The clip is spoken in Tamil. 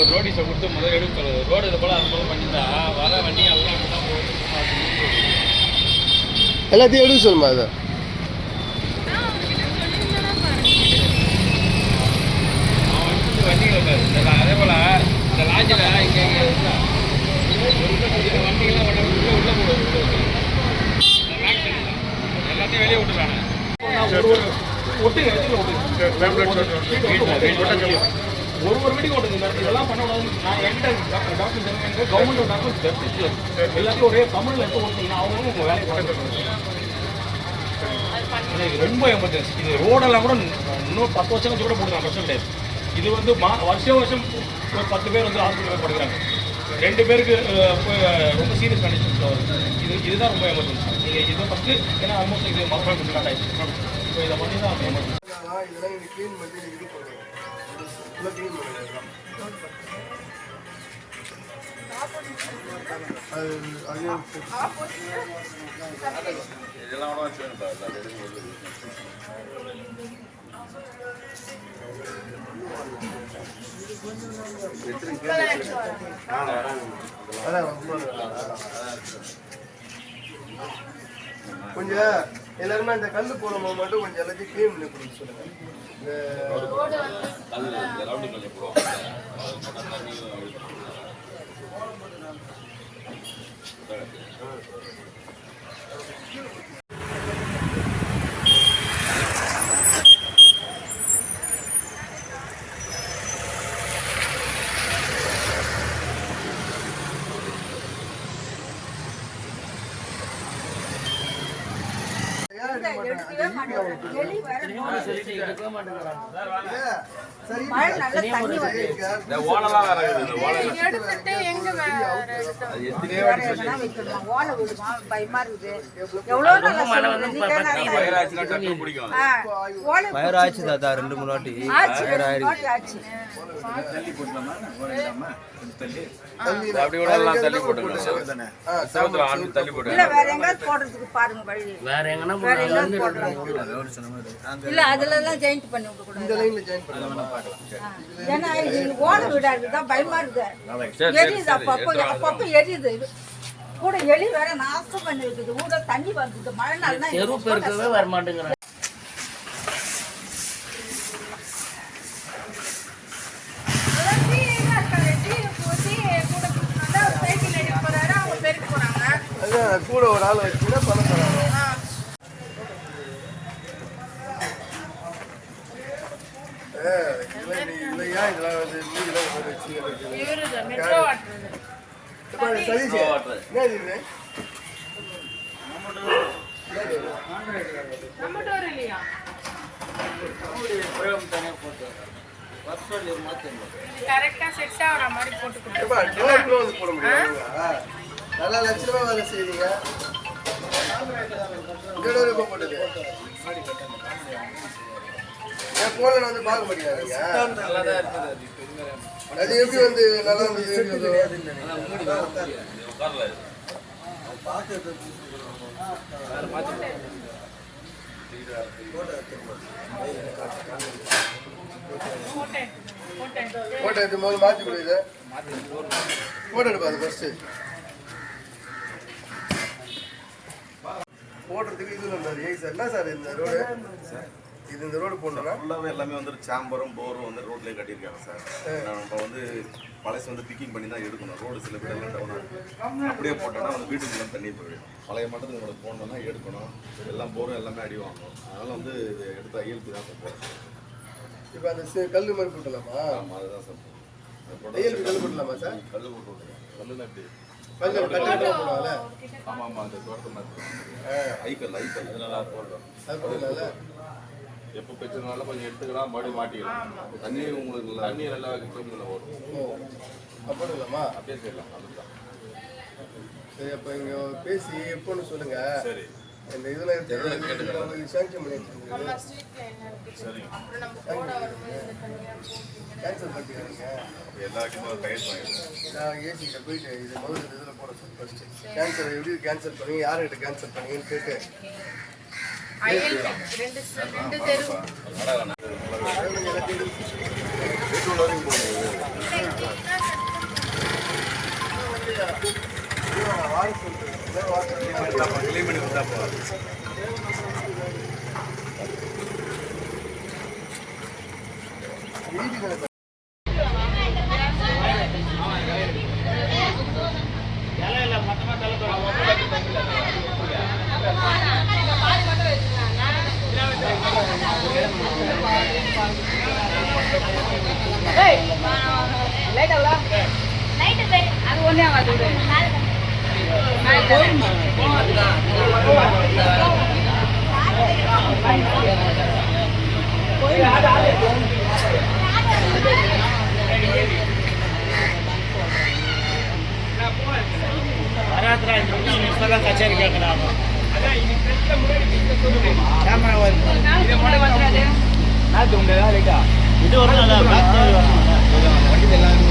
ஒரு நோட்டீஸை கொடுத்து முதல்ல எடுக்க சொல்லுது. ரோடு இது போல் அது போல் பண்ணியிருந்தா வர வண்டி எல்லாம் அப்படி தான் போகுது. எல்லாத்தையும் எடுக்க சொல்லுமா அதை? வண்டிகளை பாரு அதே போல் இந்த லாட்ஜில் இங்கே இங்கே வண்டிகள்லாம் உள்ள உள்ள போடுவது. எல்லாத்தையும் வெளியே ஒட்டு ஒரு ஒரு வீட்டுக்கு ஓட்டுங்க இந்த இதெல்லாம் பண்ண கூடாது நான் என்கிட்ட டாக்டர் கவர்மெண்ட் டாக்டர் எல்லாத்தையும் ஒரே தமிழ்ல எடுத்து ஓட்டுனீங்கன்னா அவங்க உங்க வேலையை ரொம்ப எமர்ஜென்சி இது ரோடெல்லாம் கூட இன்னும் பத்து வருஷம் கழிச்சு கூட போடுறாங்க பிரச்சனை கிடையாது. இது வந்து மா வருஷம் வருஷம் ஒரு பத்து பேர் வந்து ஹாஸ்பிட்டலில் படுக்கிறாங்க. ரெண்டு பேருக்கு போய், ரொம்ப சீரியஸ் கண்டிஷன்ஸில் வருது இது இதுதான் ரொம்ப எமர்ஜென்சி நீங்கள் இதை ஃபஸ்ட்டு ஏன்னா ஆல்மோஸ்ட் இது மக்கள் ஸ்டார்ட் ஸோ இதை பண்ணி தான் எமர்ஜென்சி அதையும் அதான் ரொம்ப கொஞ்சம் எல்லாருமே அந்த கல்லு போடும்போது மட்டும் கொஞ்சம் எல்லாத்தையும் க்ளீன் பண்ணி கொடுக்க சொல்லுங்க இந்த ஏன் எடுக்க மாட்டாங்க? அது easy ஆ உங்களுக்கு சரி மழை நல்லா தண்ணி வருது. இந்த ஓனெல்லாம் வேற இருக்குது இந்த ஓனை எடுத்துட்டு எங்க? ஓலை விடுமா? பயமா இருக்குது. ஆச்சு தாத்தா ரெண்டு மூணு வாட்டி கூட எல்லாம் தள்ளி போட்டுக்கலாம் வேற எங்கேயாவது போடுறதுக்கு பாருங்க வழி வேற எங்கன்னா போடுறாங்க. இல்ல அதுல எல்லாம் ஜாயிண்ட் பண்ணி விட இந்த கூடாது லைன்ல ஜாயின் பண்ணலாம் ஏன்னா இது ஓலை விடாதுதான் பயமா இருக்குது சரி, எரியுது அப்பப்போ அப்பப்போ எரியுது. இது கூட எலி வேற நாசம் பண்ணி இருக்குது ஊட தண்ணி வருது. மழை நாள்னா தெரு பெருக்கவே வர மாட்டேங்கிறாங்க கூட ஒரு ஆள் வச்சுன்னா பணம் தராங்க. ஏன் இதெல்லாம் வந்து மீதிலாம் வச்சு சதீஷ், என்ன இது? நல்லா வேலை செய்றீங்க இந்த டோர் எப்ப போட்டது என் போன்ல வந்து பார்க்க மாட்டேங்கிறாங்க அது எப்படி வந்து நல்லா இருந்தது போட்டேன், போட்டேன். போட்டோ எடுத்து முதல்ல மாற்றி கொடுக்குது போட்டோ எடுப்பா அது ஃபஸ்ட்டு போடுறதுக்கு இது நல்லா ஏய் சார் என்ன சார் இந்த ரோடு இது இந்த ரோடு போடணும்னா ஃபுல்லாகவே எல்லாமே வந்து சாம்பரும் போரும் வந்து ரோட்லேயே கட்டியிருக்காங்க சார் நம்ம வந்து பழசு வந்து பிக்கிங் பண்ணி தான் எடுக்கணும். ரோடு சில பேர் எல்லாம் அப்படியே போட்டோம்னா வந்து வீட்டுக்குள்ள தண்ணி போயிடும். பழைய மட்டத்துக்கு உங்களுக்கு போடணும்னா எடுக்கணும். எல்லாம் போரும் எல்லாமே அடி வாங்கணும். அதனால வந்து இது எடுத்து ஐஎல்பி தான் சார் போகிறோம் இப்போ அந்த கல்லு மாதிரி போட்டலாமா ஆமாம் அதுதான் சார் ஐஎல்பி கல்லு போட்டலாமா சார் கல் போட்டு விட்ருக்கேன் கல்லுனா எப்படி? ஆமாம் ஆமாம் அந்த தோட்டத்தை மாதிரி. ஐக்கல் ஐக்கல் அதனால போடுறோம் அது போடலாம்ல? எப்போ பிரச்சனைனாலும் கொஞ்சம் எடுத்துக்கலாம் மறுபடியும் மாட்டிக்கலாம். தண்ணி உங்களுக்கு தண்ணி நல்லா கிட்ட ஓடும். ஓ அப்போ போடலாமா அப்படியே செய்யலாம் அதுதான். சரி அப்போ இங்கே பேசி எப்போன்னு சொல்லுங்க. சரி. இந்த இதில் சாங்ஷன் பண்ணி கேன்சல் பண்ணிக்கிறீங்க எல்லாருக்குமே ஒரு நான் ஏசிக்கிட்ட போயிட்டு இது முதல்ல இந்த இதில் போட சொல்லி ஃபஸ்ட்டு கேன்சல் எப்படி கேன்சல் பண்ணீங்க யார்கிட்ட கேன்சல் பண்ணீங்கன்னு கேட்டு. கிளீன் பண்ணி வந்தா போவார் கச்சேரி கேட்கலாம் கேமரா வருது நாளைக்கு உங்க லேட்டா இது வரும் நல்லா பேக் சைடு வரும் நல்லா